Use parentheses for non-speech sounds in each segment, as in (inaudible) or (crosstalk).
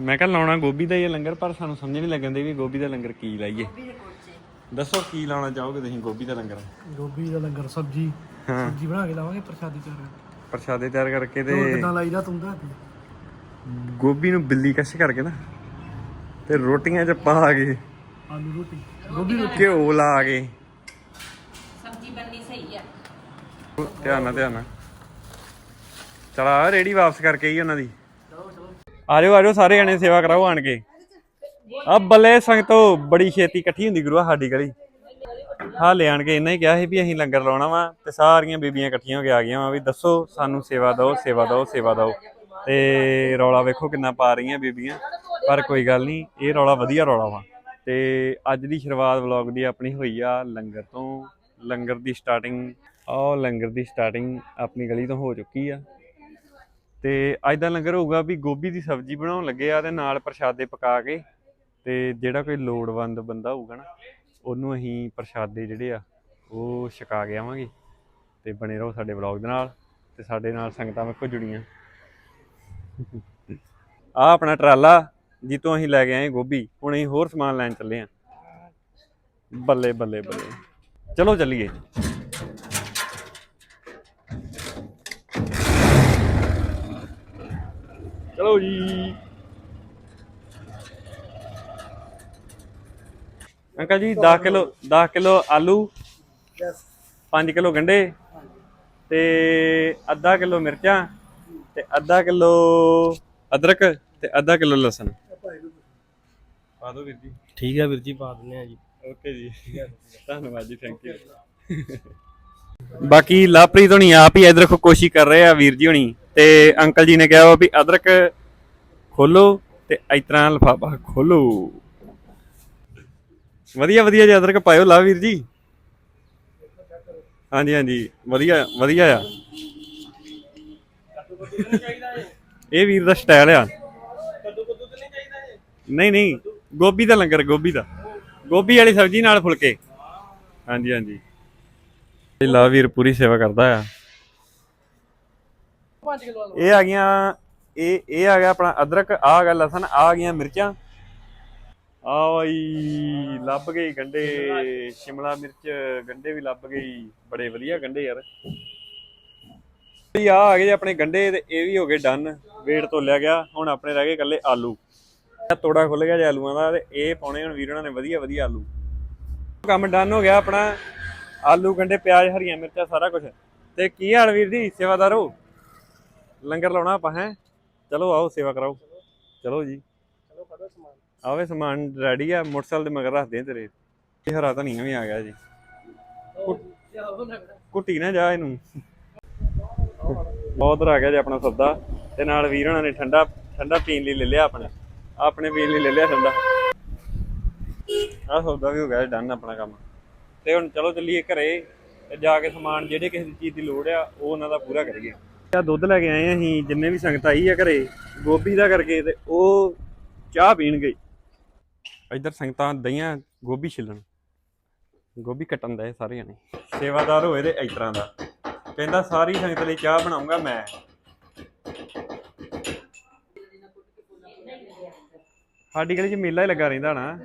ਮੈਂ ਕਿਹਾ ਲਾਉਣਾ ਗੋਭੀ ਦਾ ਹੀ ਲੰਗਰ ਪਰ ਸਾਨੂੰ ਸਮਝ ਨਹੀਂ ਲੱਗਣ ਦੀ ਵੀ ਗੋਭੀ ਦਾ ਲੰਗਰ ਕੀ ਲਾਈਏ। ਦੱਸੋ ਕੀ ਲਾਉਣਾ ਚਾਹੋਗੇ ਤੁਸੀਂ ਗੋਭੀ ਦਾ ਲੰਗਰ? ਗੋਭੀ ਦਾ ਲੰਗਰ ਸਬਜੀ। ਸਬਜੀ ਬਣਾ ਕੇ ਲਾਵਾਂਗੇ ਪ੍ਰਸ਼ਾਦੀ ਤਿਆਰ ਪ੍ਰਸ਼ਾਦੇ ਤਿਆਰ ਕਰਕੇ ਤੇ ਕਿਦਾਂ ਲਾਈਦਾ ਤੂੰ ਦੇ। ਗੋਭੀ ਨੂੰ ਬਿੱਲੀ ਕਸ਼ ਕਰਕੇ ਨਾ ਤੇ ਰੋਟੀਆਂ 'ਚ ਪਾ ਕੇ ਆਲੂ ਰੋਟੀ ਗੋਭੀ ਰੋਟੀ। ਘਿਓ ਲਾ ਕੇ। ਸਬਜ਼ੀ ਬਣਨੀ ਸਹੀ ਆ। ਧਿਆਨ ਨਾਲ ਧਿਆਨ ਨਾਲ। ਚਲਾ ਰੇੜੀ ਵਾਪਸ ਕਰਕੇ ਹੀ ਉਹਨਾਂ ਦੀ। ਆ ਜਾਓ ਆ ਜਾਓ ਸਾਰੇ ਜਣੇ ਸੇਵਾ ਕਰਾਓ ਆਣ ਕੇ। ਆ ਬੱਲੇ ਸੰਗਤੋ ਬੜੀ ਛੇਤੀ ਇਕੱਠੀ ਹੁੰਦੀ ਗੁਰੂਆ ਸਾਡੀ ਗਲੀ। ਹਾਲੇ ਆਣ ਕੇ ਇਹਨਾਂ ਹੀ ਕਿਹਾ ਸੀ ਵੀ ਅਸੀਂ ਲੰਗਰ ਲਾਉਣਾ ਵਾ ਤੇ ਸਾਰੀਆਂ ਬੀਬੀਆਂ ਇਕੱਠੀਆਂ ਹੋ ਕੇ ਆ ਗਈਆਂ ਵਾ ਵੀ ਦੱਸੋ ਸਾਨੂੰ ਸੇਵਾ ਦਿਓ ਸੇਵਾ ਦਿਓ ਸੇਵਾ ਦਿਓ। ਤੇ ਰੌਲਾ ਵੇਖੋ ਕਿੰਨਾ ਪਾ ਰਹੀਆਂ ਬੀਬੀਆਂ, ਪਰ ਕੋਈ ਗੱਲ ਨਹੀਂ, ਇਹ ਰੌਲਾ ਵਧੀਆ ਰੌਲਾ ਵਾ। ਤੇ ਅੱਜ ਦੀ ਸ਼ੁਰੂਆਤ ਵਲੌਗ ਦੀ ਆਪਣੀ ਹੋਈ ਆ ਲੰਗਰ ਤੋਂ। ਲੰਗਰ ਦੀ ਸਟਾਰਟਿੰਗ ਆਹ ਲੰਗਰ ਦੀ ਸਟਾਰਟਿੰਗ ਆਪਣੀ ਗਲੀ ਤੋਂ ਹੋ ਚੁੱਕੀ ਆ। ਤੇ ਅੱਜ ਦਾ ਲੰਗਰ ਹੋਊਗਾ ਵੀ ਗੋਭੀ ਦੀ ਸਬਜ਼ੀ ਬਣਾਉਣ ਲੱਗੇ ਆ ਤੇ ਨਾਲ ਪ੍ਰਸ਼ਾਦੇ ਪਕਾ ਕੇ ਤੇ ਜਿਹੜਾ ਕੋਈ ਲੋੜਵੰਦ ਬੰਦਾ ਹੋਊਗਾ ਨਾ, ਉਹਨੂੰ ਅਸੀਂ ਪ੍ਰਸ਼ਾਦੇ ਜਿਹੜੇ ਆ, ਉਹ ਛਕਾ ਕੇ ਆਵਾਂਗੇ ਤੇ ਬਣੇ ਰਹੋ ਸਾਡੇ ਵਲੌਗ ਦੇ ਨਾਲ ਤੇ ਸਾਡੇ ਨਾਲ ਸੰਗਤਾਂ ਵੇਖੋ ਜੁੜੀਆਂ। ਆ ਆਪਣਾ ਟਰਾਲਾ ਜਿੱਤੋਂ ਅਸੀਂ ਲੈ ਕੇ ਆਏ ਗੋਭੀ, ਹੁਣ ਅਸੀਂ ਹੋਰ ਸਮਾਨ ਲੈਣ ਚੱਲੇ ਆ। ਬੱਲੇ ਬੱਲੇ ਬੱਲੇ। ਚਲੋ ਚੱਲੀਏ। ਚਲੋ ਜੀ। ਅੰਕਲ ਜੀ 10 ਕਿਲੋ 10 ਕਿਲੋ ਆਲੂ 5 ਕਿਲੋ ਗੰਡੇ ਤੇ ਅੱਧਾ ਕਿਲੋ ਮਿਰਚਾਂ ਤੇ ਅੱਧਾ ਕਿਲੋ ਅਦਰਕ ਤੇ ਅੱਧਾ ਕਿਲੋ ਲਸਣ। ਪਾ ਦੋ ਵੀਰ ਜੀ। ਠੀਕ ਹੈ ਵੀਰ ਜੀ ਪਾ ਦਿੰਦੇ ਆ ਜੀ। ਓਕੇ ਜੀ। ਧੰਨਵਾਦ ਜੀ ਥੈਂਕ ਯੂ ਬਾਕੀ ਲਾਪਰੀਤ ਹੋਣੀ ਆਪ ਹੀ ਇਧਰ ਕੋਸ਼ਿਸ਼ ਕਰ ਰਹੇ ਆ ਵੀਰ ਜੀ ਹੋਣੀ। ਤੇ ਅੰਕਲ ਜੀ ਨੇ ਕਿਹਾ ਵਾ ਵੀ ਅਦਰਕ ਖੋਲੋ ਤੇ ਇਸ ਤਰ੍ਹਾਂ ਲਫਾਫਾ ਖੋਲੋ। ਵਧੀਆ ਵਧੀਆ ਜੀ ਅਦਰਕ ਪਾਇਓ ਲਾ ਵੀਰ ਜੀ। ਹਾਂਜੀ ਹਾਂਜੀ, ਵਧੀਆ ਵਧੀਆ ਆ। ਇਹ ਵੀਰ ਦਾ ਸਟਾਈਲ ਆ। ਨਹੀਂ ਨਹੀਂ, ਗੋਭੀ ਦਾ ਲੰਗਰ, ਗੋਭੀ ਦਾ। ਗੋਭੀ ਵਾਲੀ ਸਬਜ਼ੀ ਨਾਲ ਫੁਲਕੇ। ਹਾਂਜੀ ਹਾਂਜੀ। ਇਹ ਲਾ ਵੀਰ ਪੂਰੀ ਸੇਵਾ ਕਰਦਾ ਆ। 5 ਕਿਲੋ ਆਲੂ। ਇਹ ਆ ਗਈਆਂ, ਇਹ ਇਹ ਆ ਗਿਆ ਆਪਣਾ ਅਦਰਕ ਆ ਗਿਆ ਲਸਣ ਆ ਗਈਆਂ ਮਿਰਚਾਂ। ਆਈ ਲੱਭ ਗਈ ਗੰਡੇ, ਸ਼ਿਮਲਾ ਮਿਰਚ, ਗੰਡੇ ਵੀ ਲੱਭ ਗਈ, ਬੜੇ ਵਧੀਆ ਗੰਡੇ ਯਾਰ। ਆ ਆ ਗਏ ਆਪਣੇ ਗੰਡੇ ਤੇ ਇਹ ਵੀ ਹੋ ਗਏ ਡਨ ਵੇਟ ਤੋਲਿਆ ਗਿਆ, ਹੁਣ ਆਪਣੇ ਰਹਿ ਗਏ ਇਕੱਲੇ ਆਲੂ। ਤੋੜਾ ਖੁੱਲ ਗਿਆ ਜੇ ਆਲੂਆਂ ਦਾ ਤੇ ਇਹ ਪਾਉਣੇ ਹੁਣ ਵੀਰਾਂ ਨੇ ਵਧੀਆ ਵਧੀਆ ਆਲੂ। ਕੰਮ ਡਨ ਹੋ ਗਿਆ ਆਪਣਾ, ਆਲੂ, ਗੰਡੇ, ਪਿਆਜ਼, ਹਰੀਆਂ ਮਿਰਚਾਂ, ਸਾਰਾ ਕੁਝ ਤੇ ਕੀ ਹਾਲ ਵੀਰ ਜੀ, ਸੇਵਾਦਾਰੋ ਲੰਗਰ ਲਾਉਣਾ ਆਪਾਂ ਹੈ? ਚਲੋ ਆਓ ਸੇਵਾ ਕਰਾਓ। ਚਲੋ ਜੀ। ਚਲੋ ਕੱਢੋ ਸਮਾਨ। ਆਵੇ ਸਮਾਨ ਰੈਡੀ ਆ ਮੋਟਰਸਾਈਕਲ ਦੇ ਮਗਰ ਰੱਖਦੇ ਆ ਤੇਰੇ। ਇਹ ਹਰਾ ਧਨੀਆ ਵੀ ਆ ਗਿਆ ਜੀ। ਕੁੱਟੀ ਨਾ ਜਾ ਇਹਨੂੰ। ਬਹੁਤ ਆ ਗਿਆ ਜੀ ਆਪਣਾ ਸੌਦਾ। ਤੇ ਨਾਲ ਵੀਰ ਹੋਣਾ ਨੇ ਠੰਡਾ ਠੰਡਾ ਪੀਣ ਲਈ ਲੈ ਲਿਆ ਆਪਣੇ। ਆਪਣੇ ਪੀਣ ਲਈ ਲੈ ਲਿਆ ਠੰਡਾ। ਆਹ ਸੌਦਾ ਵੀ ਹੋ ਗਿਆ ਡਨ ਆਪਣਾ ਕੰਮ। ਤੇ ਹੁਣ ਚਲੋ ਚੱਲੀਏ ਘਰੇ ਤੇ ਜਾ ਕੇ ਸਮਾਨ ਜਿਹੜੇ ਕਿਸੇ ਚੀਜ਼ ਦੀ ਲੋੜ ਆ ਉਹ ਉਹਨਾਂ ਦਾ ਪੂਰਾ ਕਰੀਏ। ਆ ਦੁੱਧ ਲੈ ਕੇ ਆਏ ਆ ਅਸੀਂ ਜਿੰਨੇ ਵੀ ਸੰਗਤ ਆਈ ਆ ਘਰੇ ਗੋਭੀ ਦਾ ਕਰਕੇ ਤੇ ਉਹ ਚਾਹ ਪੀਣਗੇ ਇੱਧਰ ਸੰਗਤਾਂ ਦਈਆਂ ਗੋਭੀ ਛਿੱਲਣ। ਗੋਭੀ ਕੱਟਣ ਦਾ ਸਾਰੇ ਜਣੇ। ਸੇਵਾਦਾਰ ਹੋਏ ਤੇ ਇਸ ਤਰ੍ਹਾਂ ਦਾ। ਕਹਿੰਦਾ ਸਾਰੀ ਸੰਗਤ ਲਈ ਚਾਹ ਬਣਾਉਂਗਾ ਮੈਂ। ਸਾਡੀ ਗਲੀ 'ਚ ਮੇਲਾ ਹੀ ਲੱਗਾ ਰਹਿੰਦਾ ਨਾ।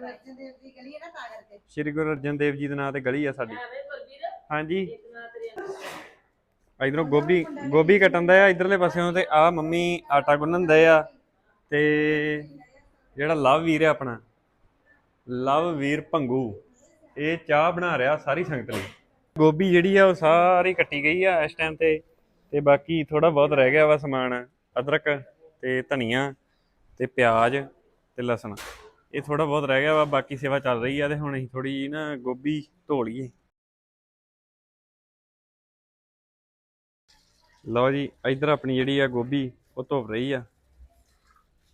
ਸ਼੍ਰੀ ਗੁਰੂ ਅਰਜਨ ਦੇਵ ਜੀ ਦੇ ਨਾਂ ਤੇ ਗਲੀ ਆ ਸਾਡੀ। ਹਾਂਜੀ। ਇਧਰੋਂ ਗੋਭੀ ਗੋਭੀ ਕੱਟਣ ਦਾ ਆ, ਇਧਰਲੇ ਪਾਸਿਓਂ ਤੇ ਆ ਮੰਮੀ ਆਟਾ ਗੁੰਨਣ ਦੇ ਆ ਤੇ ਜਿਹੜਾ ਲਵ ਵੀਰ ਹੈ ਆਪਣਾ, ਲਵ ਵੀਰ ਭੰਗੂ, ਇਹ ਚਾਹ ਬਣਾ ਰਿਹਾ ਸਾਰੀ ਸੰਗਤ ਲਈ। ਗੋਭੀ ਜਿਹੜੀ ਆ ਉਹ ਸਾਰੀ ਕੱਟੀ ਗਈ ਆ ਇਸ ਟਾਈਮ ਤੇ ਤੇ ਬਾਕੀ ਥੋੜਾ ਬਹੁਤ ਰਹਿ ਗਿਆ ਵਾ ਸਮਾਨ, ਅਦਰਕ ਤੇ ਧਨੀਆ ਤੇ ਪਿਆਜ਼ ਤੇ ਲਸਣ। ਇਹ ਥੋੜਾ ਬਹੁਤ ਰਹਿ ਗਿਆ ਵਾ, ਬਾਕੀ ਸੇਵਾ ਚੱਲ ਰਹੀ ਆ ਤੇ ਹੁਣ ਅਸੀਂ ਥੋੜੀ ਜੀ ਨਾ ਗੋਭੀ ਧੋ ਲਈਏ। ਲਓ ਜੀ, ਇੱਧਰ ਆਪਣੀ ਜਿਹੜੀ ਆ ਗੋਭੀ, ਉਹ ਧੁੱਪ ਰਹੀ ਆ।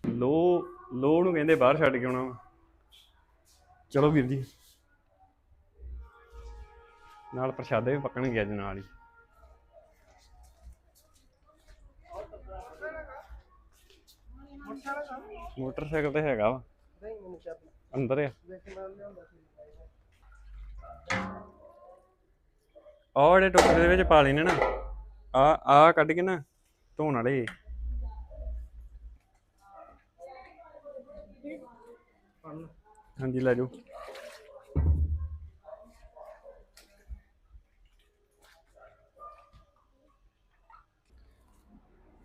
ਲੋ ਲੋ ਨੂੰ ਕਹਿੰਦੇ ਬਾਹਰ ਛੱਡ ਕੇ ਆਉਣਾ ਵਾ। ਚਲੋ ਵੀਰ ਜੀ। ਨਾਲ ਪ੍ਰਸ਼ਾਦੇ ਵੀ ਪੱਕਣਗੇ ਅੱਜ ਨਾਲ ਹੀ। ਮੋਟਰਸਾਈਕਲ ਤੇ ਹੈਗਾ ਵਾ। ਅੰਦਰ ਆ। ਦੇਖ ਮੈਂ ਟੋਕਰੇ ਦੇ ਵਿੱਚ ਪਾ ਲੈਣੇ ਨਾ। ਆ ਆ ਕੱਢ ਕੇ ਨਾ ਧੋਣ ਵਾਲੇ। ਪੜਨ ਹਾਂਜੀ, ਲੈ ਜਾਓ।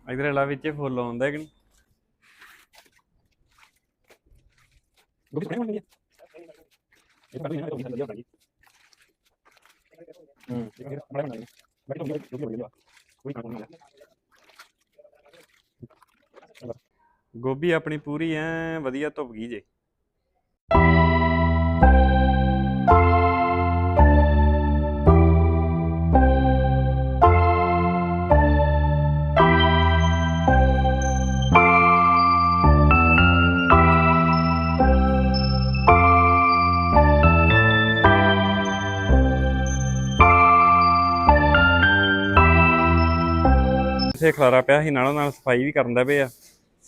ਇਧਰ ਲਾ ਵਿੱਚ ਫੁੱਲ ਆਉਂਦਾ ਕਿ ਨਹੀਂ? ਗੋਭੀ ਸਪਰੇ ਹੋਣੀ ਹੈ। ਇਹ ਤਾਂ ਨਹੀਂ ਗੋਭੀ ਸਪਰੇ ਹੋਣੀ ਹੂੰ ਇਹ ਬੜਾ ਬਣਾ ਬੜੀ ਗੋਭੀ ਗੋਭੀ ਹੋਈ ਕੋਈ ਕੰਮ ਗੋਭੀ ਆਪਣੀ ਪੂਰੀ ਐ ਵਧੀਆ ਧੁੱਪ ਗਈ ਜੇ। ਇਥੇ ਖਲਾਰਾ ਪਿਆ ਸੀ, ਨਾਲੋਂ ਨਾਲ ਸਫ਼ਾਈ ਵੀ ਕਰਨ ਦਾ ਪਿਆ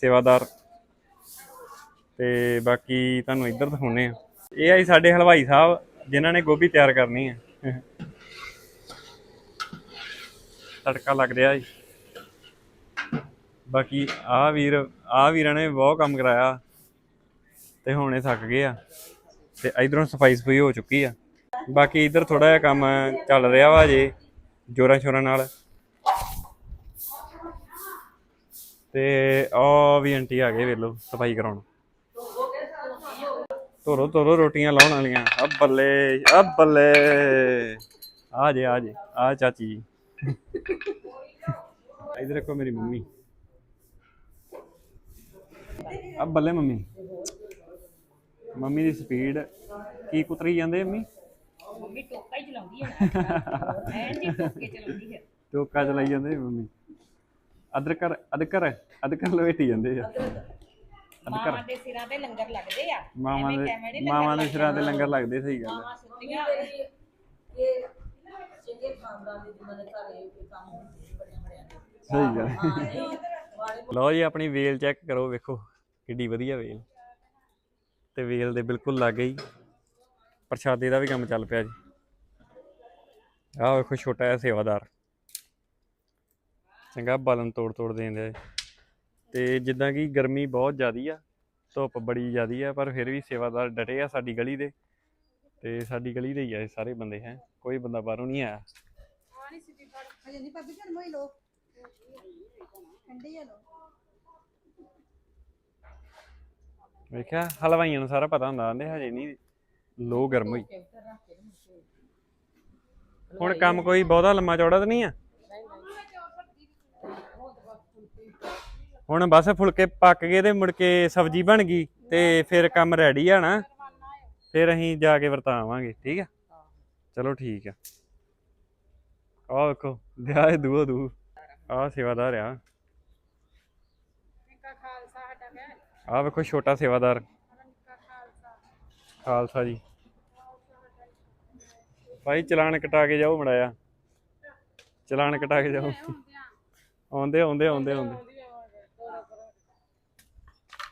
ਸੇਵਾਦਾਰ। ਤੇ ਬਾਕੀ ਤੁਹਾਨੂੰ ਇੱਧਰ ਦਿਖਾਉਨੇ ਆ। ਇਹ ਆਈ ਸਾਡੇ ਹਲਵਾਈ ਸਾਹਿਬ, ਜਿਨ੍ਹਾਂ ਨੇ ਗੋਭੀ ਤਿਆਰ ਕਰਨੀ ਹੈ ਤੜਕਾ ਲੱਗ ਰਿਹਾ ਜੀ। ਬਾਕੀ ਆ ਵੀਰ, ਆ ਵੀਰਾਂ ਨੇ ਬਹੁਤ ਕੰਮ ਕਰਾਇਆ। ਤੇ ਹੁਣ ਇਹ ਥੱਕ ਗਏ ਆ। ਤੇ ਇਧਰੋਂ ਸਫ਼ਾਈ ਸਫ਼ਾਈ ਹੋ ਚੁੱਕੀ ਆ। ਬਾਕੀ ਇੱਧਰ ਥੋੜਾ ਜਿਹਾ ਕੰਮ ਚੱਲ ਰਿਹਾ ਵਾ ਜੇ ਜੋਰਾਂ ਸ਼ੋਰਾਂ ਨਾਲ। ਤੇ ਆ ਵੀ ਆਂਟੀ ਆ ਗਏ ਵੇਲੋ ਸਫ਼ਾਈ ਕਰਾਉਣ। ਤੋਰੋ ਤੋਰੋ ਰੋਟੀਆਂ ਲਾਉਣ ਵਾਲੀਆਂ। ਆ ਬੱਲੇ ਆ ਬੱਲੇ। ਆ ਜੇ ਆ ਜੇ ਆ ਚਾਚੀ ਜੀ। ਇਧਰ ਦੇਖੋ ਮੇਰੀ ਮੰਮੀ। ਆ ਬੱਲੇ ਮੰਮੀ। ਮੰਮੀ ਦੀ ਸਪੀਡ ਕੀ ਕੁਤਰੀ ਜਾਂਦੇ ਮੰਮੀ? ਮੰਮੀ ਟੋਕਾ ਹੀ ਚਲਾਉਂਦੀ ਹੈ। ਐਂ ਜੀ ਟੋਕੇ ਚਲਾਉਂਦੀ ਹੈ। ਟੋਕਾ ਚਲਾਈ ਜਾਂਦੇ ਮੰਮੀ। ਅਦਰਕਰ ਅਦਕਰ ਅਦਕਰ ਲਵੇਟੀ ਜਾਂਦੇ ਆ। ਮਾਵਾਂ ਦੇ ਸਿਰਾਂ ਤੇ ਲੰਗਰ ਲੱਗਦੇ ਆ। ਮਾਵਾਂ ਐਵੇਂ ਦੇ ਮਾਵਾਂ ਦੇ। ਸਿਰਾਂ ਤੇ ਲੰਗਰ ਲੱਗਦੇ ਸਹੀ ਗੱਲ ਆ। ਮਾਵਾਂ ਸੁੱਤੀਆਂ। ਸਹੀ ਗੱਲ ਲਓ ਜੀ ਆਪਣੀ ਵੇਲ ਚੈੱਕ ਕਰੋ ਵੇਖੋ ਕਿੱਡੀ ਵਧੀਆ ਵੇਲ। ਤੇ ਵੇਲ ਦੇ ਬਿਲਕੁਲ ਲੱਗ ਗਈ ਪ੍ਰਸ਼ਾਦੇ ਦਾ ਵੀ ਕੰਮ ਚੱਲ ਪਿਆ ਜੀ। ਆਹ ਵੇਖੋ ਛੋਟਾ ਜਿਹਾ ਸੇਵਾਦਾਰ। ਚੰਗਾ ਬਾਲਣ ਤੋੜ ਤੋੜ ਦੇਂਦੇ ਤੇ ਜਿੱਦਾਂ ਕਿ ਗਰਮੀ ਬਹੁਤ ਜ਼ਿਆਦੀ ਆ, ਧੁੱਪ ਬੜੀ ਜ਼ਿਆਦੀ ਆ, ਪਰ ਫਿਰ ਵੀ ਸੇਵਾਦਾਰ ਡਟੇ ਆ ਸਾਡੀ ਗਲੀ ਦੇ। ਤੇ ਸਾਡੀ ਗਲੀ ਦੇ ਹੀ ਆ ਇਹ ਸਾਰੇ ਬੰਦੇ, ਹੈ। ਕੋਈ ਬੰਦਾ ਬਾਹਰੋਂ ਨਹੀਂ ਆਇਆ। ਹਜੇ ਨਹੀਂ ਭਾਬੀ ਜਨ ਮੋਈ ਲੋ ਠੰਡੀ ਆ ਲੋ ਵੇਖਿਆ, ਹਲਵਾਈਆਂ ਨੂੰ ਸਾਰਾ ਪਤਾ ਹੁੰਦਾ, ਆਂਦੇ ਹਜੇ ਨਹੀਂ ਲੋ ਗਰਮ ਹੋਈ। ਹੁਣ ਕੰਮ ਕੋਈ ਬਹੁਤਾ ਲੰਮਾ ਚੌੜਾ ਤਾਂ ਨਹੀਂ ਆ? ਹੁਣ ਬਸ ਫੁਲਕੇ ਪੱਕ ਗਏ ਤੇ ਮੁੜ ਕੇ ਸਬਜ਼ੀ ਬਣ ਗਈ ਤੇ ਫਿਰ ਕੰਮ ਰੈਡੀ ਆ ਨਾ। ਫਿਰ ਅਸੀਂ ਜਾ ਕੇ ਵਰਤਾਵਾਂਗੇ, ਠੀਕ ਆ? ਚਲੋ ਠੀਕ ਆ। ਆਹ ਵੇਖੋ, ਵਿਆਹ ਇਹ ਦੂਆ ਦੂ। ਆਹ ਸੇਵਾਦਾਰ ਆ। ਆਹ ਵੇਖੋ, ਛੋਟਾ ਸੇਵਾਦਾਰ। ਖਾਲਸਾ ਜੀ। ਭਾਈ, ਚਲਾਨ ਕਟਾ ਕੇ ਜਾਓ ਮੜਾਇਆ ਚਲਾਨ ਕਟਾ ਕੇ ਜਾਓ। ਆਉਂਦੇ ਆਉਂਦੇ ਆਉਂਦੇ ਆਉਂਦੇ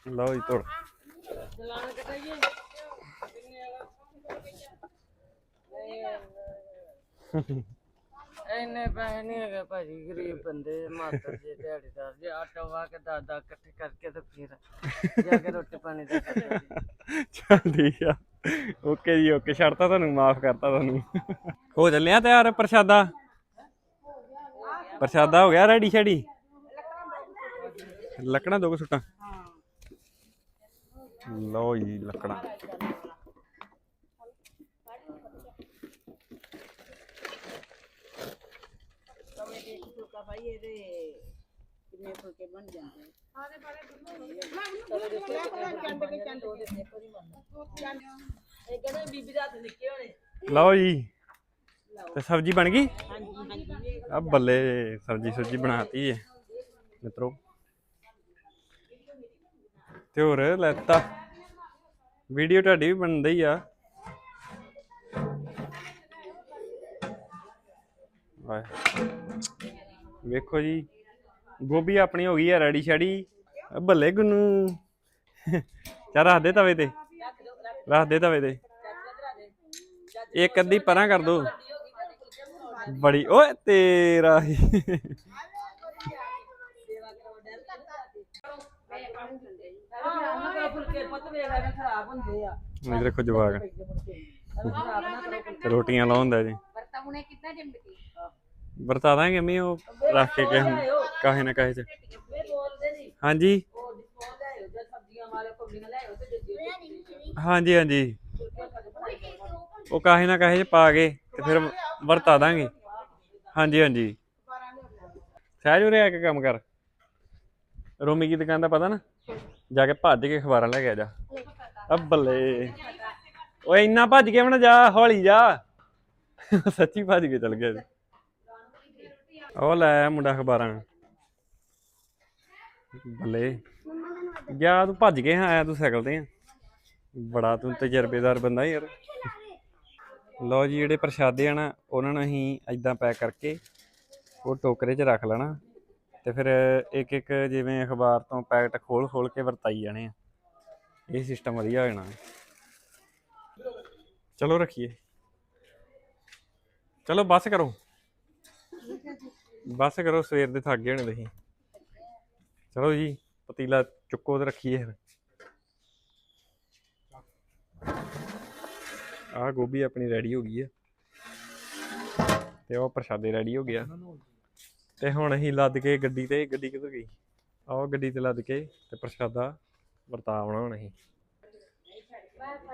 ਲਓ ਜੀ ਤੋੜ। (laughs) ਇੰਨੇ ਪੈਸੇ ਨਹੀਂ ਹੈਗੇ ਭਾਜੀ ਗਰੀਬ ਬੰਦੇ ਮਾਤਰ ਜੇ ਦਿਹਾੜੀਦਾਰ ਜੇ ਆਟਾ ਵਾ ਕੇ ਦਾਦਾ ਇਕੱਠੇ ਕਰਕੇ ਤੇ ਫਿਰ ਜਾ ਕੇ ਰੋਟੀ ਪਾਣੀ ਦਾ ਖਰਚਾ ਜੀ। ਚੱਲ ਠੀਕ ਆ। ਓਕੇ ਜੀ ਓਕੇ। ਛੱਡਤਾ ਤੁਹਾਨੂੰ ਮਾਫ ਕਰਤਾ ਤੁਹਾਨੂੰ। ਹੋ ਚੱਲਿਆ ਤਿਆਰ ਪ੍ਰਸ਼ਾਦਾ? ਪ੍ਰਸ਼ਾਦਾ ਹੋ ਗਿਆ ਰੈਡੀ ਸ਼ੈਡੀ? ਲੱਕੜਾਂ ਦੋ ਕੁ ਸੁੱਟਾਂ। ਲਓ ਜੀ ਲੱਕੜਾਂ। ਕਿੰਨੇ ਫੁਲਕੇ ਬਣ ਜਾਂਦੇ ਲਓ ਜੀ। ਤੇ ਸਬਜ਼ੀ ਬਣ ਗਈ? ਆ ਬੱਲੇ ਸਬਜ਼ੀ ਸੁਬਜ਼ੀ ਬਣਾਤੀ ਹੈ ਮਿੱਤਰੋ। ਤੇ ਹੋਰ ਲੈਤਾ ਵੀਡੀਓ ਤੁਹਾਡੀ ਵੀ ਬਣਦੀ ਆ। ਵਾਹ। ਵੇਖੋ ਜੀ, ਗੋਭੀ ਆਪਣੀ ਹੋ ਗਈ ਆ ਰੈਡੀ ਸ਼ੈਡੀ। ਬੱਲੇ ਗੁੰਨੂ। ਚਾ ਰੱਖ ਦੇ ਤਵੇ ਤੇ। ਰੱਖ ਦੇ ਤਵੇ ਤੇ। ਇੱਕ ਅੱਧੀ ਪਰਾਂ ਕਰ ਦੋ। ਬੜੀ ਓਏ ਤੇਰਾ ਹੀ ਇਧਰ ਦੇਖੋ ਰੋਟੀਆਂ ਲਾਉਂਦਾ ਜੀ ਵਰਤਾ ਹੁਣੇ ਕਿੱਦਾਂ ਜਿੰਦਗੀ ਵਰਤਾ ਦਾਂਗੇ ਅੰਮੀ ਉਹ ਰੱਖ ਕੇ ਕਹੇ ਕਾਹੇ ਨਾ ਕਾਹੇ ਚ ਨਹੀਂ ਹਾਂਜੀ ਹਾਂਜੀ ਹਾਂਜੀ ਉਹ ਕਾਹੇ ਨਾ ਕਾਹੇ ਚ ਪਾ ਕੇ ਤੇ ਫਿਰ ਵਰਤਾ ਦਾਂਗੇ। ਹਾਂਜੀ ਹਾਂਜੀ। ਸਹਿਜ ਉਰੇ ਆ ਕੇ ਕੰਮ ਕਰ। ਰੋਮੀ ਕੀ ਦੁਕਾਨ ਦਾ ਪਤਾ ਨਾ? ਜਾ ਕੇ ਭੱਜ ਕੇ ਅਖਬਾਰਾਂ ਲੈ ਕੇ ਆ ਜਾ। ਆ ਬੱਲੇ। ਓਏ, ਇੰਨਾ ਭੱਜ ਕੇ ਬਣਾ ਜਾ, ਹੌਲੀ ਜਾ। ਸੱਚੀ ਭੱਜ ਕੇ ਚਲ ਗਿਆ ਉਹ ਲੈ ਮੁੰਡਾ ਅਖਬਾਰਾਂ। ਬੱਲੇ। ਗਿਆ ਤੂੰ ਭੱਜ ਕੇ ਆਇਆ, ਤੂੰ ਸਾਈਕਲ ਤੇ ਆ। ਬੜਾ ਤੂੰ ਤਜਰਬੇਦਾਰ ਬੰਦਾ ਯਾਰ। ਲਓ ਜੀ, ਜਿਹੜੇ ਪ੍ਰਸ਼ਾਦੇ ਆ ਨਾ, ਉਹਨਾਂ ਨੂੰ ਅਸੀਂ ਐਦਾਂ ਪੈਕ ਕਰਕੇ ਉਹ ਟੋਕਰੇ 'ਚ ਰੱਖ ਲੈਣਾ ਤੇ ਫਿਰ ਇੱਕ ਇੱਕ ਜਿਵੇਂ ਅਖਬਾਰ ਤੋਂ ਪੈਕਟ ਖੋਲ ਖੋਲ ਕੇ ਵਰਤਾਈ ਜਾਣੇ ਆ। ਇਹ ਸਿਸਟਮ ਵਧੀਆ ਹੋ ਜਾਣਾ। ਚਲੋ ਰੱਖੀਏ। ਚਲੋ ਬਸ ਕਰੋ। ਬਸ ਕਰੋ, ਸਵੇਰ ਦੇ ਥੱਕ ਗਏ ਹੋਣੇ ਤੁਸੀਂ। ਚਲੋ ਜੀ, ਪਤੀਲਾ ਚੁੱਕੋ ਤੇ ਰੱਖੀਏ ਫਿਰ। ਆਹ ਗੋਭੀ ਆਪਣੀ ਰੈਡੀ ਹੋ ਗਈ ਆ। ਤੇ ਉਹ ਪ੍ਰਸ਼ਾਦੇ ਰੈਡੀ ਹੋ ਗਿਆ। ਤੇ ਹੁਣ ਅਸੀਂ ਲੱਦ ਕੇ ਗੱਡੀ ਤੇ, ਗੱਡੀ ਕਿੱਧਰ ਗਈ? ਆਹ ਗੱਡੀ ਤੇ ਲੱਦ ਕੇ ਤੇ ਪ੍ਰਸ਼ਾਦਾ ਵਰਤਾ ਆਉਣਾ ਹੁਣ ਅਸੀਂ।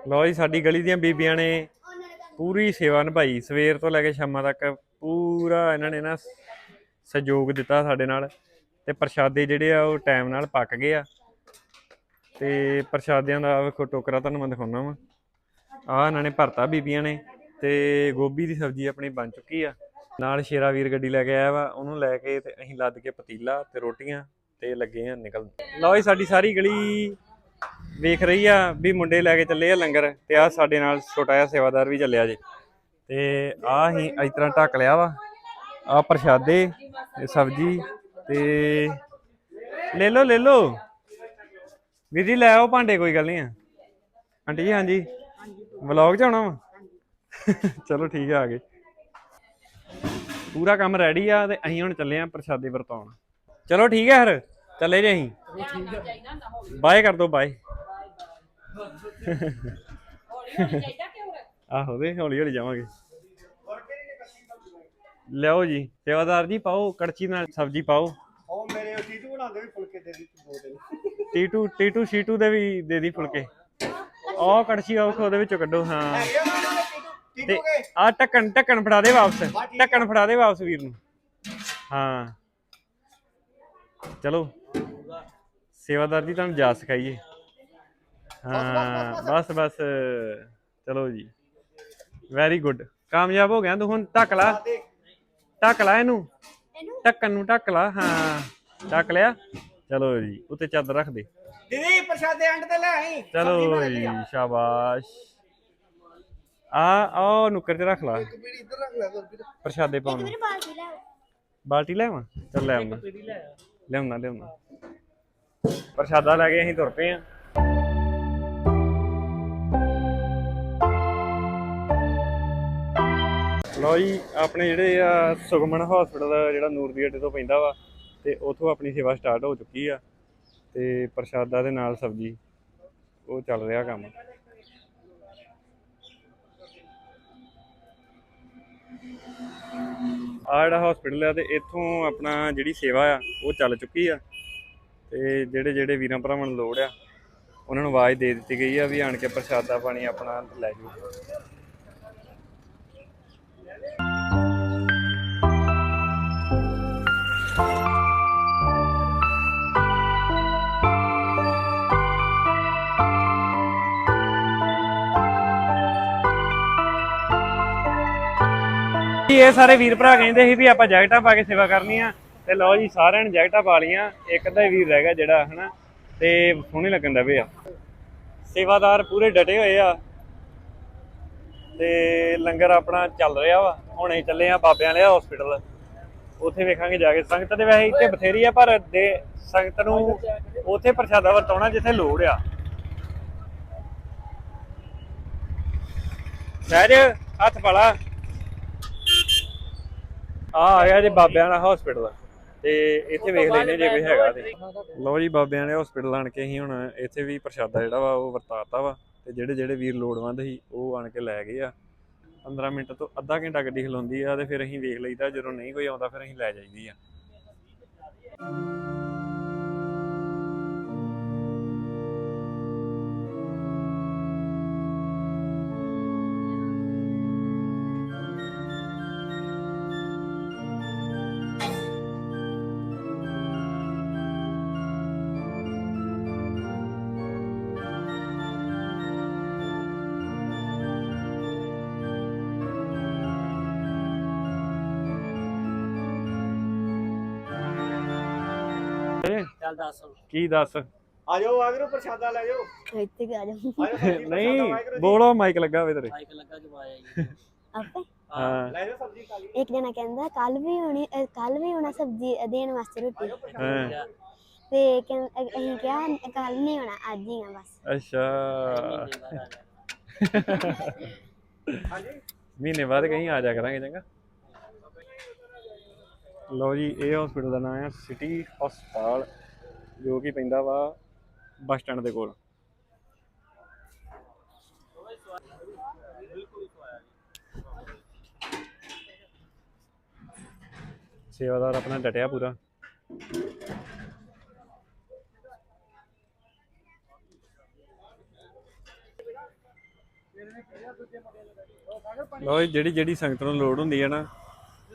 ਲਓ ਜੀ, ਸਾਡੀ ਗਲੀ ਦੀਆਂ ਬੀਬੀਆਂ ਨੇ ਪੂਰੀ ਸੇਵਾ ਨਿਭਾਈ। ਸਵੇਰ ਤੋਂ ਲੈ ਕੇ ਸ਼ਾਮਾਂ ਤੱਕ ਪੂਰਾ ਇਹਨਾਂ ਨੇ ਨਾ ਸਹਿਯੋਗ ਦਿੱਤਾ ਸਾਡੇ ਨਾਲ। ਤੇ ਪ੍ਰਸ਼ਾਦੇ ਜਿਹੜੇ ਆ, ਉਹ ਟਾਈਮ ਨਾਲ ਪੱਕ ਗਏ ਆ। ਤੇ ਪ੍ਰਸ਼ਾਦਿਆਂ ਦਾ ਵੇਖੋ, ਟੋਕਰਾ ਤੁਹਾਨੂੰ ਮੈਂ ਦਿਖਾਉਣਾ ਵਾ। ਆ ਇਹਨਾਂ ਨੇ ਭਰਤਾ ਬੀਬੀਆਂ ਨੇ ਤੇ ਗੋਭੀ ਦੀ ਸਬਜ਼ੀ ਆਪਣੀ ਬਣ ਚੁੱਕੀ ਆ। ਨਾਲ ਸ਼ੇਰਾ ਵੀਰ ਗੱਡੀ ਲੈ ਕੇ ਆਇਆ ਵਾ, ਉਹਨੂੰ ਲੈ ਕੇ ਤੇ ਅਸੀਂ ਲੱਦ ਕੇ ਪਤੀਲਾ ਤੇ ਰੋਟੀਆਂ ਤੇ ਲੱਗੇ ਆ ਨਿਕਲ ਲਓ ਜੀ, ਸਾਡੀ ਸਾਰੀ ਗਲੀ ਵੇਖ ਰਹੀ ਆ ਵੀ ਮੁੰਡੇ ਲੈ ਕੇ ਚੱਲੇ ਆ ਲੰਗਰ ਤੇ ਆ ਸਾਡੇ ਨਾਲ ਛੋਟਾ ਜਿਹਾ ਸੇਵਾਦਾਰ ਵੀ ਚੱਲਿਆ ਜੇ। ਤੇ ਆ ਹੀ ਇਸ ਤਰ੍ਹਾਂ ਢੱਕ ਲਿਆ ਵਾ ਆ ਪ੍ਰਸ਼ਾਦੇ ਤੇ ਸਬਜ਼ੀ ਤੇ ਲੈ ਲਓ ਲੈ ਲਓ। ਵੀਰ ਜੀ, ਲੈ ਆਓ ਭਾਂਡੇ, ਕੋਈ ਗੱਲ ਨਹੀਂ ਆ। ਆਂਟੀ ਜੀ, ਹਾਂਜੀ। ਵਲੌਗ ਚ ਆਉਣਾ ਵਾ? ਚਲੋ ਠੀਕ ਆ ਆ ਗਏ। ਪੂਰਾ ਕੰਮ ਰੈਡੀ ਆ ਤੇ ਅਸੀਂ ਹੁਣ ਚੱਲੇ ਆ ਪ੍ਰਸ਼ਾਦੇ ਵਰਤਾਉਣ। ਚਲੋ ਠੀਕ ਹੈ ਫਿਰ ਚੱਲੇ ਜੇ ਅਸੀਂ। ਬਾਏ ਕਰ ਦੋ ਬਾਏ ਆਹੋ ਦੇ ਹੌਲੀ ਹੌਲੀ ਜਾਵਾਂਗੇ। ਲਿਆਓ ਜੀ ਸੇਵਾਦਾਰ ਜੀ ਪਾਓ ਕੜਛੀ ਨਾਲ ਸਬਜ਼ੀ ਪਾਓ। ਉਹ ਮੇਰੇ ਚੀਜ਼ ਬਣਾਉਂਦੇ ਵੀ ਫੁਲਕੇ ਦੇ ਦੀ ਦੋ ਦਿਨ। ਟੀਟੂ ਟੀਟੂ ਸ਼ੀਟੂ ਦੇ ਵੀ ਦੇ ਦੀ ਫੁਲਕੇ। ਉਹ ਕੜਛੀ ਆਓ ਉਹਦੇ ਵਿੱਚੋਂ ਕੱਢੋ ਹਾਂ। ਤੇ ਆ ਢੱਕਣ ਢੱਕਣ ਫੜਾ ਦੇ ਵਾਪਸ ਢੱਕਣ ਫੜਾ ਦੇ ਵਾਪਸ ਵੀਰ ਨੂੰ। ਹਾਂ। ਚਲੋ। ਸੇਵਾਦਾਰ ਜੀ ਤੁਹਾਨੂੰ ਜਾ ਸਿਖਾਈਏ। ਹਾਂ ਬਸ ਬਸ ਚਲੋ ਜੀ। ਵੈਰੀ ਗੁੱਡ ਕਾਮਯਾਬ ਹੋ ਗਿਆ ਤੂੰ ਹੁਣ ਢੱਕ ਲਾ। ਢੱਕ ਲਾ ਇਹਨੂੰ? ਢੱਕਣ ਨੂੰ ਢੱਕ ਲਾ ਹਾਂ। ਢੱਕ ਲਿਆ। ਚਲੋ ਜੀ ਉੱਤੇ ਚਾਦਰ ਰੱਖ ਦੇ। ਦੀਦੀ ਪ੍ਰਸ਼ਾਦੇ ਅੰਡ ਤੇ ਲੈ ਆਈ। ਚਲੋ ਜੀ ਸ਼ਾਬਾਸ਼। ਆ ਆ ਨੁੱਕਰ ਤੇ ਰੱਖ ਲਾ। ਪੀੜੀ ਇੱਧਰ ਰੱਖ ਲੈ ਪ੍ਰਸ਼ਾਦੇ ਪਾਉਣ ਨੂੰ। ਬਾਲਟੀ ਲੈ ਆਵਾਂ? ਚੱਲ ਲੈ ਆਉਣਾ ਪੀੜੀ ਲੈ ਆ ਲਿਆਉਣਾ ਲਿਆਉਣਾ। ਪ੍ਰਸ਼ਾਦਾ ਲੈ ਕੇ ਅਸੀਂ ਤੁਰ ਪਏ ਆ ਲਓ ਜੀ ਆਪਣੇ ਜਿਹੜੇ ਆ ਸੁਖਮਨ ਹਸਪੀਟਲ ਜਿਹੜਾ ਨੂਰ ਦੀ ਅੱਡੇ ਤੋਂ ਪੈਂਦਾ ਵਾ ਤੇ ਉਥੋਂ ਆਪਣੀ ਸੇਵਾ ਸਟਾਰਟ ਹੋ ਚੁੱਕੀ ਆ। ਤੇ ਪ੍ਰਸ਼ਾਦਾ ਦੇ ਨਾਲ ਸਬਜ਼ੀ, ਉਹ ਚੱਲ ਰਿਹਾ ਕੰਮ। ਆ ਜਿਹੜਾ ਹਸਪੀਟਲ ਆ ਤੇ ਇੱਥੋਂ ਆਪਣਾ ਜਿਹੜੀ ਸੇਵਾ ਆ, ਉਹ ਚੱਲ ਚੁੱਕੀ ਆ। ਤੇ ਜਿਹੜੇ ਜਿਹੜੇ ਵੀਰਾਂ ਭਰਾਵਾਂ ਨੂੰ ਲੋੜ ਆ, ਉਹਨਾਂ ਨੂੰ ਆਵਾਜ਼ ਦੇ ਦਿੱਤੀ ਗਈ ਆ ਵੀ ਆਣ ਕੇ ਪ੍ਰਸ਼ਾਦਾ ਪਾਣੀ ਆਪਣਾ ਲੈ ਜਾਓ। ਜੀ ਇਹ ਸਾਰੇ ਵੀਰ ਭਰਾ ਕਹਿੰਦੇ ਸੀ ਵੀ ਆਪਾਂ ਜੈਕਟਾਂ ਪਾ ਕੇ ਸੇਵਾ ਕਰਨੀ ਆ। ਤੇ ਲਓ ਜੀ, ਸਾਰਿਆਂ ਨੇ ਜੈਕਟਾਂ ਪਾ ਲੀਆਂ ਇੱਕ ਅੱਧਾ ਹੀ ਵੀਰ ਰਹਿ ਗਿਆ ਜਿਹੜਾ, ਹਨਾ? ਤੇ ਸੋਹਣੇ ਲੱਗਣ ਦਾ ਆ। ਸੇਵਾਦਾਰ ਪੂਰੇ ਡਟੇ ਹੋਏ ਆ। ਤੇ ਲੰਗਰ ਆਪਣਾ ਚੱਲ ਰਿਹਾ ਵਾ। ਹੁਣ ਅਸੀਂ ਚੱਲੇ ਆ ਬਾਬਿਆਂ ਵਾਲੇ ਹਸਪੀਟਲ ਉੱਥੇ ਵੇਖਾਂਗੇ ਜਾ ਕੇ। ਸੰਗਤ ਦੇ ਵੈਸੇ ਇੱਥੇ ਬਥੇਰੀ ਆ, ਪਰ ਦੇ ਸੰਗਤ ਨੂੰ ਉੱਥੇ ਪ੍ਰਸ਼ਾਦਾ ਵਰਤਾਉਣਾ ਜਿੱਥੇ ਲੋੜ ਆ। ਸਹਿਜ, ਹੱਥ ਪਾਲਾ। ਆ ਆ ਗਿਆ ਜੀ ਬਾਬਿਆਂ ਦਾ ਹਸਪੀਟਲ ਤੇ ਇੱਥੇ ਵੇਖ ਲੈਨੇ ਜੇ ਕੋਈ ਹੈਗਾ ਤੇ। ਲਓ ਜੀ ਬਾਬਿਆਂ ਨੇ ਹਸਪੀਟਲ ਆਣ ਕੇ ਅਸੀਂ ਹੁਣ ਇੱਥੇ ਵੀ ਪ੍ਰਸ਼ਾਦਾ ਜਿਹੜਾ ਵਾ ਉਹ ਵਰਤਾਤਾ ਵਾ। ਤੇ ਜਿਹੜੇ ਜਿਹੜੇ ਵੀਰ ਲੋੜਵੰਦ ਸੀ, ਉਹ ਆਣ ਕੇ ਲੈ ਗਏ ਆ। 15 ਮਿੰਟ ਤੋਂ ਅੱਧਾ ਘੰਟਾ ਗੱਡੀ ਖਲੋਂਦੀ ਆ ਤੇ ਫਿਰ ਅਸੀਂ ਵੇਖ ਲਈਦਾ, ਜਦੋਂ ਨਹੀਂ ਕੋਈ ਆਉਂਦਾ ਫਿਰ ਅਸੀਂ ਲੈ ਜਾਈਦੀ ਆ। ਚੱਲ ਦੱਸ। ਕੀ ਦੱਸ? ਆ ਜਾਓ ਵਾਗਰੂ ਪ੍ਰਸ਼ਾਦਾ ਲੈ ਜਾਓ। ਇੱਥੇ ਵੀ ਆ ਜਾਓ। ਨਹੀਂ ਜੀ। ਬੋਲੋ ਮਾਈਕ ਲੱਗਾ ਹੋਵੇ ਤੇਰੇ। ਮਾਈਕ ਲੱਗਾ ਜਵਾਇਆ ਜੀ। ਆਪੇ। ਹਾਂ। ਲੈ ਜਾਓ ਸਬਜ਼ੀ ਖਾ ਲਈ। ਇੱਕ ਜਣਾ ਕਹਿੰਦਾ ਕੱਲ ਵੀ ਹੋਣੀ ਕੱਲ ਵੀ ਹੋਣਾ ਸਬਜ਼ੀ ਦੇਣ ਵਾਸਤੇ ਰੋਟੀ। ਹਾਂ। ਤੇ ਅਸੀਂ ਕਿਹਾ ਕੱਲ ਨਹੀਂ ਹੋਣਾ ਅੱਜ ਹੀ ਆ ਬਸ। ਅੱਛਾ। (laughs) ਹਾਂਜੀ। ਮਹੀਨੇ ਬਾਅਦ ਕਹੀਂ ਆ ਜਾ ਕਰਾਂਗੇ ਚੰਗਾ। ਲਓ ਜੀ, ਇਹ ਹਸਪੀਟਲ ਦਾ ਨਾਮ ਹੈ ਸਿਟੀ ਹਸਪਤਾਲ ਜੋ ਕਿ ਪੈਂਦਾ ਵਾ ਬੱਸ ਸਟੈਂਡ ਦੇ ਕੋਲ। ਸੇਵਾਦਾਰ ਆਪਣਾ ਡਟਿਆ ਪੂਰਾ। ਲਓ ਜਿਹੜੀ ਜਿਹੜੀ ਸੰਗਤ ਨੂੰ ਲੋੜ ਹੁੰਦੀ ਹੈ ਨਾ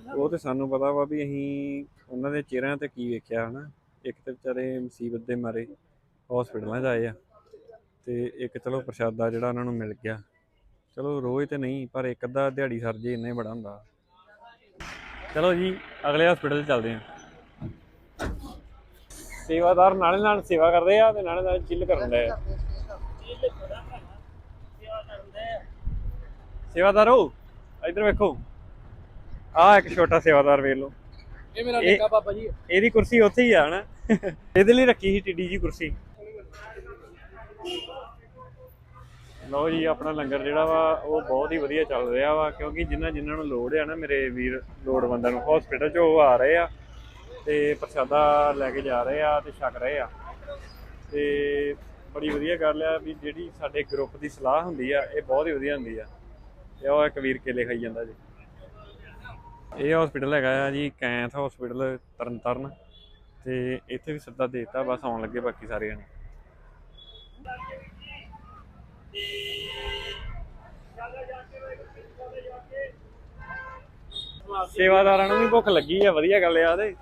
ਉਹ ਤੇ ਸਾਨੂੰ ਪਤਾ ਵਾ ਵੀ ਅਸੀਂ ਉਹਨਾਂ ਦੇ ਚਿਹਰਿਆਂ ਤੇ ਕੀ ਵੇਖਿਆ ਹਨਾ। ਇੱਕ ਤੇ ਵਿਚਾਰੇ ਮੁਸੀਬਤ ਦੇ ਮਾਰੇ ਹਸਪੀਟਲਾਂ 'ਚ ਆਏ ਆ ਤੇ ਇੱਕ ਚਲੋ ਪ੍ਰਸ਼ਾਦਾ ਜਿਹੜਾ ਉਹਨਾਂ ਨੂੰ ਮਿਲ ਗਿਆ। ਚਲੋ ਰੋਜ਼ ਤੇ ਨਹੀਂ, ਪਰ ਇੱਕ ਅੱਧਾ ਦਿਹਾੜੀ ਸਰ ਜੇ ਇੰਨਾ ਬੜਾ ਹੁੰਦਾ। ਚਲੋ ਜੀ, ਅਗਲੇ ਹਸਪੀਟਲ ਚੱਲਦੇ ਹਾਂ ਸੇਵਾਦਾਰ ਨਾਲੇ ਨਾਲ ਸੇਵਾ ਕਰਦੇ ਆ ਤੇ ਨਾਲੇ ਨਾਲ ਚਿੱਲ ਕਰਨ ਦੇ ਆ। ਸੇਵਾਦਾਰੋ, ਇੱਧਰ ਵੇਖੋ। ਆ ਇੱਕ ਛੋਟਾ ਸੇਵਾਦਾਰ ਵੇਖ ਲਓ। ਇਹ ਮੇਰਾ ਨਿੱਕਾ ਬਾਬਾ ਜੀ। ਇਹਦੀ ਕੁਰਸੀ ਉੱਥੇ ਹੀ ਆ ਹਨਾ? ਇਹਦੇ ਲਈ ਰੱਖੀ ਸੀ ਟਿੱਡੀ ਜੀ ਕੁਰਸੀ। ਲਓ ਜੀ ਆਪਣਾ ਲੰਗਰ ਜਿਹੜਾ ਵਾ ਉਹ ਬਹੁਤ ਹੀ ਵਧੀਆ ਚੱਲ ਰਿਹਾ ਵਾ ਕਿਉਂਕਿ ਜਿਨ੍ਹਾਂ ਜਿਨ੍ਹਾਂ ਨੂੰ ਲੋੜ ਆ ਨਾ ਮੇਰੇ ਵੀਰ ਲੋੜਵੰਦਾਂ ਨੂੰ ਹਸਪੀਟਲ 'ਚ ਉਹ ਆ ਰਹੇ ਆ ਤੇ ਪ੍ਰਸ਼ਾਦਾ ਲੈ ਕੇ ਜਾ ਰਹੇ ਆ ਤੇ ਛਕ ਰਹੇ ਆ। ਤੇ ਬੜੀ ਵਧੀਆ ਗੱਲ ਆ ਵੀ ਜਿਹੜੀ ਸਾਡੇ ਗਰੁੱਪ ਦੀ ਸਲਾਹ ਹੁੰਦੀ ਆ ਇਹ ਬਹੁਤ ਹੀ ਵਧੀਆ ਹੁੰਦੀ ਆ। ਤੇ ਉਹ ਇੱਕ ਵੀਰ ਕੇਲੇ ਖਾਈ ਜਾਂਦਾ ਜੀ। ਇਹ ਹਸਪੀਟਲ ਹੈਗਾ ਆ ਜੀ, ਕੈਂਥ ਹਸਪੀਟਲ ਤਰਨਤਾਰਨ। ਤੇ ਇੱਥੇ ਵੀ ਸੱਦਾ ਦੇਤਾ, ਬਸ ਆਉਣ ਲੱਗੇ ਬਾਕੀ ਸਾਰੇ ਜਣੇ ਸੇਵਾਦਾਰਾਂ ਨੂੰ ਵੀ ਭੁੱਖ ਲੱਗੀ ਆ, ਵਧੀਆ ਗੱਲ ਆ ਤੇ।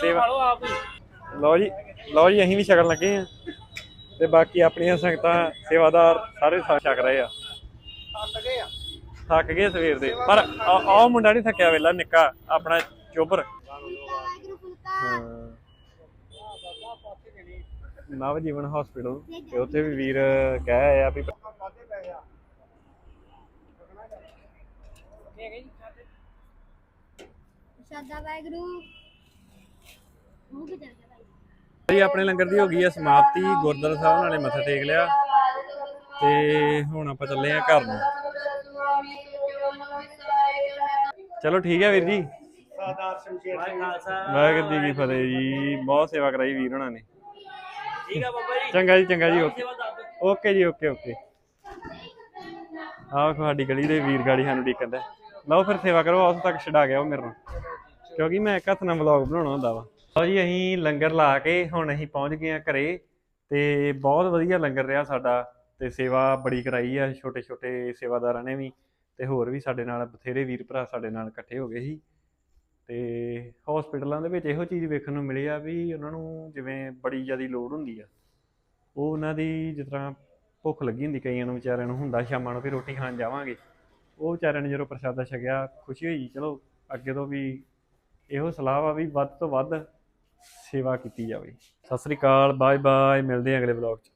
ਸੇਵਾ ਲਓ ਜੀ ਲਓ ਜੀ, ਅਸੀਂ ਵੀ ਛਕਣ ਲੱਗੇ ਆ। ਤੇ ਬਾਕੀ ਆਪਣੀਆਂ ਸੰਗਤਾਂ ਸੇਵਾਦਾਰ ਸਾਰੇ ਛਕ ਰਹੇ ਆ। ਥੱਕ ਗਏ ਸਵੇਰ ਦੇ। ਪਰ ਆਹ ਮੁੰਡਾ ਨਹੀਂ ਥੱਕਿਆ ਵੇਲਾ ਨਿੱਕਾ ਆਪਣਾ ਚੋਬਰ। ਨਵ ਜੀਵਨ ਹਸਪੀਟਲ ਤੇ ਉੱਥੇ ਵੀ ਵੀਰ ਕਹਿ ਆ ਵੀ ਸ਼ਾਦਾ ਵਾਹਿਗੁਰੂ। ਮੂੰਹ ਭਾਈ? ਆਪਣੇ ਲੰਗਰ ਦੀ ਹੋ ਗਈ ਆ ਸਮਾਪਤੀ। ਗੁਰਦੁਆਰਾ ਸਾਹਿਬ ਨਾਲੇ ਮੱਥਾ ਟੇਕ ਲਿਆ। ਤੇ ਹੁਣ ਆਪਾਂ ਚੱਲੇ ਆ ਘਰ ਨੂੰ। ਚਲੋ ਠੀਕ ਹੈ ਵੀਰ ਜੀ। ਸਰਦਾਰ ਸ਼ਮਸ਼ੇਰ ਸਿੰਘ ਵਾਹਿਗੁਰੂ ਜੀ ਕੀ ਫਤਿਹ। ਜੀ। ਬਹੁਤ ਸੇਵਾ ਕਰਾਈ ਵੀਰ ਹੋਣਾ ਨੇ। ਠੀਕ ਆ ਬਾਬਾ ਜੀ। ਚੰਗਾ ਜੀ ਚੰਗਾ ਜੀ ਓਕੇ। ਜੀ ਓਕੇ ਓਕੇ। ਆਹ ਸਾਡੀ ਗਲੀ ਦੇ ਵੀਰ ਗਾੜੀ ਸਾਨੂੰ ਡੀਕਦਾ ਲਓ ਫਿਰ ਸੇਵਾ ਕਰੋ ਉਸ ਤੱਕ ਛਡਾ ਗਿਆ ਉਹ ਮੇਰੇ ਨਾਲ। ਕਿਉਂਕਿ ਮੈਂ ਇੱਕ ਹੱਥ ਨਾਲ ਵਲੌਗ ਬਣਾਉਣਾ ਹੁੰਦਾ ਵਾ। ਲਓ ਜੀ ਅਸੀਂ ਲੰਗਰ ਲਾ ਕੇ ਹੁਣ ਅਸੀਂ ਪਹੁੰਚ ਗਏ ਆ ਘਰੇ ਤੇ ਬਹੁਤ ਵਧੀਆ ਲੰਗਰ ਰਿਹਾ ਸਾਡਾ ਤੇ ਸੇਵਾ ਬੜੀ ਕਰਾਈ ਆ ਛੋਟੇ ਛੋਟੇ ਸੇਵਾਦਾਰਾਂ ਨੇ ਵੀ। ਤੇ ਹੋਰ ਵੀ ਸਾਡੇ ਨਾਲ ਬਥੇਰੇ ਵੀਰ ਭਰਾ ਸਾਡੇ ਨਾਲ ਇਕੱਠੇ ਹੋ ਗਏ ਸੀ। ਤੇ ਹਸਪੀਟਲਾਂ ਦੇ ਵਿੱਚ ਇਹੋ ਚੀਜ਼ ਵੇਖਣ ਨੂੰ ਮਿਲੀ ਆ ਵੀ ਉਹਨਾਂ ਨੂੰ ਜਿਵੇਂ ਬੜੀ ਜ਼ਿਆਦਾ ਲੋੜ ਹੁੰਦੀ ਆ, ਉਹ ਉਹਨਾਂ ਦੀ ਜਿਸ ਤਰ੍ਹਾਂ ਭੁੱਖ ਲੱਗੀ ਹੁੰਦੀ ਕਈਆਂ ਨੂੰ ਵਿਚਾਰਿਆਂ ਨੂੰ, ਹੁੰਦਾ ਸ਼ਾਮਾਂ ਨੂੰ ਫਿਰ ਰੋਟੀ ਖਾਣ ਜਾਵਾਂਗੇ। ਉਹ ਵਿਚਾਰਿਆਂ ਨੇ ਜਦੋਂ ਪ੍ਰਸ਼ਾਦਾ ਛਕਿਆ, ਖੁਸ਼ੀ ਹੋਈ, ਚਲੋ ਅੱਗੇ ਤੋਂ ਵੀ ਇਹੋ ਸਲਾਹ ਵਾ ਵੀ ਵੱਧ ਤੋਂ ਵੱਧ ਸੇਵਾ ਕੀਤੀ ਜਾਵੇ। ਸਤਿ ਸ੍ਰੀ ਅਕਾਲ ਬਾਏ ਬਾਏ ਮਿਲਦੇ ਹਾਂ ਅਗਲੇ ਵਲੌਗ 'ਚ।